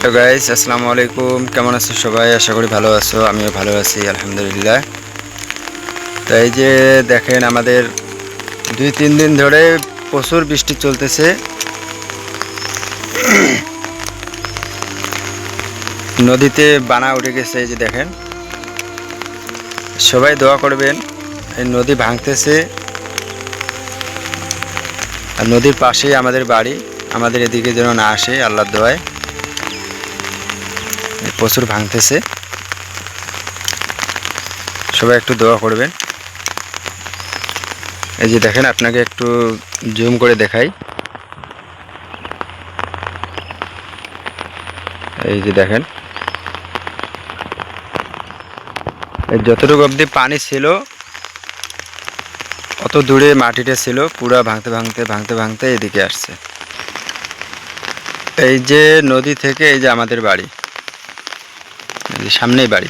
Hello guys আসসালামু আলাইকুম কেমন আছো সবাই? আশা করি ভালো আছো। আমিও ভালো আছি, আলহামদুলিল্লাহ। তো এই যে দেখেন, আমাদের দুই, তিন দিন ধরে প্রচুর বৃষ্টি চলতেছে। নদীতে বানা উঠে গেছে, এই যে দেখেন। সবাই দোয়া করবেন, এই নদী ভাঙতেছে। আর নদীর পাশেই আমাদের বাড়ি। আমাদের এদিকে যেন না আসে, আল্লাহর দোয়ায়। প্রচুর ভাঙতেছে। সবাই একটু দোয়া করবেন। এই যে দেখেন, আপনাকে একটু জুম করে দেখাই। এই যে দেখেন। যতটুকু অবধি পানি ছিল, অত দূরে মাটিটা ছিল, পুরা ভাঙতে ভাঙতে ভাঙতে ভাঙতে এদিকে আসছে। এই যে নদী থেকে এই যে আমাদের বাড়ি। সামনেই বাড়ি।